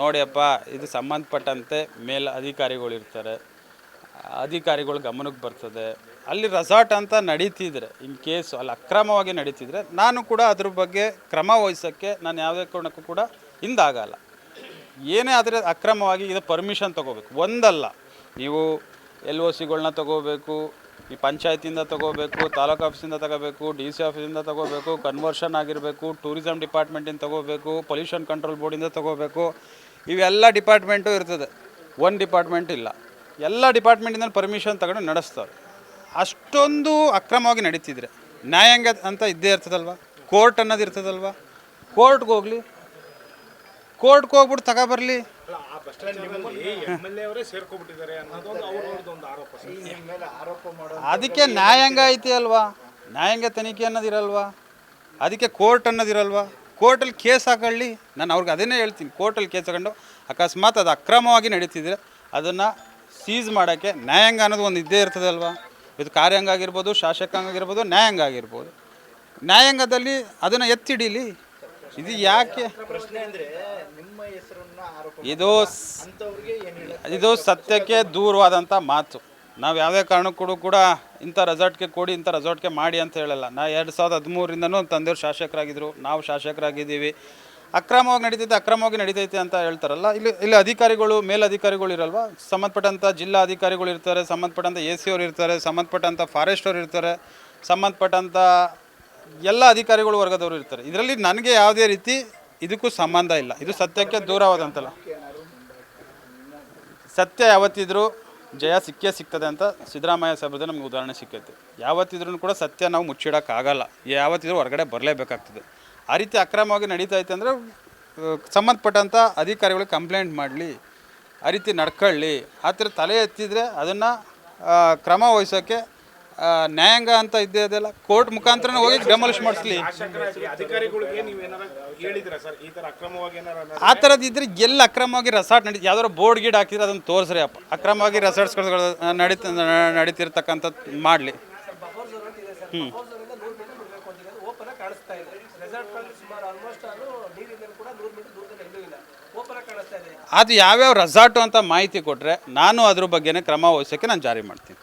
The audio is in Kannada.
ನೋಡಿಯಪ್ಪ ಇದು ಸಂಬಂಧಪಟ್ಟಂತೆ ಮೇಲ್ ಅಧಿಕಾರಿಗಳು ಇರ್ತಾರೆ ಅಧಿಕಾರಿಗಳು ಗಮನಕ್ಕೆ ಬರ್ತದೆ. ಅಲ್ಲಿ ರೆಸಾರ್ಟ್ ಅಂತ ನಡೀತಿದ್ರೆ ಇನ್ ಕೇಸ್ ಅಲ್ಲಿ ಅಕ್ರಮವಾಗಿ ನಡೀತಿದ್ರೆ, ನಾನು ಕೂಡ ಅದ್ರ ಬಗ್ಗೆ ಕ್ರಮ ವಹಿಸೋಕ್ಕೆ ನಾನು ಯಾವುದೇ ಕಾರಣಕ್ಕೂ ಕೂಡ ಹಿಂದಾಗಲ್ಲ. ಏನೇ ಆದರೆ ಅಕ್ರಮವಾಗಿ ಇದು ಪರ್ಮಿಷನ್ ತೊಗೋಬೇಕು. ಒಂದಲ್ಲ, ನೀವು ಎಲ್ ಒ ಸಿಗಳನ್ನ ತೊಗೋಬೇಕು ಈ ಪಂಚಾಯತಿಯಿಂದ ತಗೋಬೇಕು, ತಾಲೂಕು ಆಫೀಸಿಂದ ತಗೋಬೇಕು, ಡಿ ಸಿ ಆಫೀಸಿಂದ ತಗೋಬೇಕು ಕನ್ವರ್ಷನ್ ಆಗಿರಬೇಕು ಟೂರಿಸಮ್ ಡಿಪಾರ್ಟ್ಮೆಂಟಿಂದ ತಗೋಬೇಕು ಪೊಲ್ಯೂಷನ್ ಕಂಟ್ರೋಲ್ ಬೋರ್ಡಿಂದ ತಗೋಬೇಕು. ಇವೆಲ್ಲ ಡಿಪಾರ್ಟ್ಮೆಂಟು ಇರ್ತದೆ. ಒಂದು ಡಿಪಾರ್ಟ್ಮೆಂಟ್ ಇಲ್ಲ. ಎಲ್ಲ ಡಿಪಾರ್ಟ್ಮೆಂಟಿಂದ ಪರ್ಮಿಷನ್ ತಗೊಂಡು ನಡೆಸ್ತಾರೆ. ಅಷ್ಟೊಂದು ಅಕ್ರಮವಾಗಿ ನಡೀತಿದ್ರೆ ನ್ಯಾಯಾಂಗ ಅಂತ ಇದ್ದೇ ಇರ್ತದಲ್ವ? ಕೋರ್ಟ್ ಅನ್ನೋದು ಇರ್ತದಲ್ವ? ಕೋರ್ಟ್ಗೆ ಹೋಗ್ಲಿ ಕೋರ್ಟ್ಗೆ ಹೋಗ್ಬಿಟ್ಟು ತಗೊಬರ್ಲಿ ಅದಕ್ಕೆ ನ್ಯಾಯಾಂಗ ಐತಿ ಅಲ್ವಾ? ನ್ಯಾಯಾಂಗ ತನಿಖೆ ಅನ್ನೋದಿರಲ್ವಾ ಅದಕ್ಕೆ ಕೋರ್ಟ್ ಅನ್ನೋದಿರಲ್ವಾ ಕೋರ್ಟಲ್ಲಿ ಕೇಸ್ ಹಾಕೊಳ್ಳಿ. ನಾನು ಅವ್ರಿಗೆ ಅದನ್ನೇ ಹೇಳ್ತೀನಿ. ಕೋರ್ಟಲ್ಲಿ ಕೇಸ್ ಹಾಕೊಂಡು ಅಕಸ್ಮಾತ್ ಅದು ಅಕ್ರಮವಾಗಿ ನಡೀತಿದ್ರೆ ಅದನ್ನು ಸೀಸ್ ಮಾಡೋಕ್ಕೆ ನ್ಯಾಯಾಂಗ ಅನ್ನೋದು ಒಂದು ಇದ್ದೇ ಇರ್ತದಲ್ವಾ ಇದು ಕಾರ್ಯಾಂಗ ಆಗಿರ್ಬೋದು ಶಾಸಕಾಂಗ ಆಗಿರ್ಬೋದು ನ್ಯಾಯಾಂಗ ಆಗಿರ್ಬೋದು. ನ್ಯಾಯಾಂಗದಲ್ಲಿ ಅದನ್ನು ಎತ್ತಿಡೀಲಿ? ಇದು ಯಾಕೆ? ಇದು ಇದು ಸತ್ಯಕ್ಕೆ ದೂರವಾದಂಥ ಮಾತು. ನಾವು ಯಾವುದೇ ಕಾರಣಕ್ಕೂ ಕೂಡ ಇಂಥ ರೆಸಾರ್ಟ್ಗೆ ಕೊಡಿ ಇಂಥ ರೆಸಾರ್ಟ್ಗೆ ಮಾಡಿ ಅಂತ ಹೇಳಲ್ಲ. ನಾ ಎರಡು ಸಾವಿರದ ಹದಿಮೂರಿಂದನೂ ತಂದೆಯವ್ರು ಶಾಸಕರಾಗಿದ್ದರು ನಾವು ಶಾಸಕರಾಗಿದ್ದೀವಿ. ಅಕ್ರಮವಾಗಿ ನಡೀತೈತೆ ಅಕ್ರಮವಾಗಿ ನಡೀತೈತೆ ಅಂತ ಹೇಳ್ತಾರಲ್ಲ. ಇಲ್ಲಿ ಇಲ್ಲಿ ಅಧಿಕಾರಿಗಳು ಮೇಲಧಿಕಾರಿಗಳು ಇರಲ್ವಾ? ಸಂಬಂಧಪಟ್ಟಂಥ ಜಿಲ್ಲಾ ಅಧಿಕಾರಿಗಳು ಇರ್ತಾರೆ ಸಂಬಂಧಪಟ್ಟಂಥ ಎ ಸಿ ಅವರು ಇರ್ತಾರೆ ಸಂಬಂಧಪಟ್ಟಂಥ ಫಾರೆಸ್ಟ್ ಅವ್ರು ಇರ್ತಾರೆ ಸಂಬಂಧಪಟ್ಟಂಥ ಎಲ್ಲ ಅಧಿಕಾರಿಗಳು ವರ್ಗದವರು ಇರ್ತಾರೆ. ಇದರಲ್ಲಿ ನನಗೆ ಯಾವುದೇ ರೀತಿ ಇದಕ್ಕೂ ಸಂಬಂಧ ಇಲ್ಲ. ಇದು ಸತ್ಯಕ್ಕೆ ದೂರವಾದಂತಲ್ಲ. ಸತ್ಯ ಯಾವತ್ತಿದ್ರೂ ಜಯ ಸಿಕ್ಕೇ ಸಿಗ್ತದೆ ಅಂತ ಸಿದ್ದರಾಮಯ್ಯ ಸಾಹೇಬ್ರದ್ದು ನಮ್ಗೆ ಉದಾಹರಣೆ ಸಿಕ್ಕೈತೆ. ಯಾವತ್ತಿದ್ರೂ ಕೂಡ ಸತ್ಯ ನಾವು ಮುಚ್ಚಿಡೋಕ್ಕಾಗಲ್ಲ. ಯಾವತ್ತಿದ್ರೂ ಹೊರಗಡೆ ಬರಲೇಬೇಕಾಗ್ತದೆ. ಆ ರೀತಿ ಅಕ್ರಮವಾಗಿ ನಡೀತಾ ಐತೆ ಅಂದರೆ ಸಂಬಂಧಪಟ್ಟಂಥ ಅಧಿಕಾರಿಗಳಿಗೆ ಕಂಪ್ಲೇಂಟ್ ಮಾಡಲಿ, ಆ ರೀತಿ ನಡ್ಕೊಳ್ಳಿ, ಆ ಥರ ತಲೆ ಎತ್ತಿದರೆ ಅದನ್ನು ಕ್ರಮ ವಹಿಸೋಕ್ಕೆ ನ್ಯಾಯಾಂಗ ಅಂತ ಇದ್ದೇ ಇದೆಲ್ಲ ಕೋರ್ಟ್ ಮುಖಾಂತರ ಹೋಗಿ ಡೆಮಾಲಿಷ್ ಮಾಡಿಸ್ಲಿ. ಆ ಥರದ್ದು ಇದ್ರೆ ಎಲ್ಲಿ ಅಕ್ರಮವಾಗಿ ರೆಸಾರ್ಟ್ ನಡೀತು ಯಾವ್ದಾದ್ರು ಬೋರ್ಡ್ ಗೀಡ್ ಹಾಕಿದ್ರೆ ಅದನ್ನು ತೋರಿಸ್ರಿ ಅಪ್ಪ. ಅಕ್ರಮವಾಗಿ ರೆಸಾರ್ಟ್ಸ್ಗಳು ನಡೀತ ನಡೀತಿರ್ತಕ್ಕಂಥದ್ದು ಮಾಡಲಿ. ಹ್ಞೂ ಅದು ಯಾವ್ಯಾವ ರೆಸಾರ್ಟು ಅಂತ ಮಾಹಿತಿ ಕೊಟ್ಟರೆ ನಾನು ಅದ್ರ ಬಗ್ಗೆನೇ ಕ್ರಮ ವಹಿಸೋಕ್ಕೆ ನಾನು ಜಾರಿ ಮಾಡ್ತೀನಿ.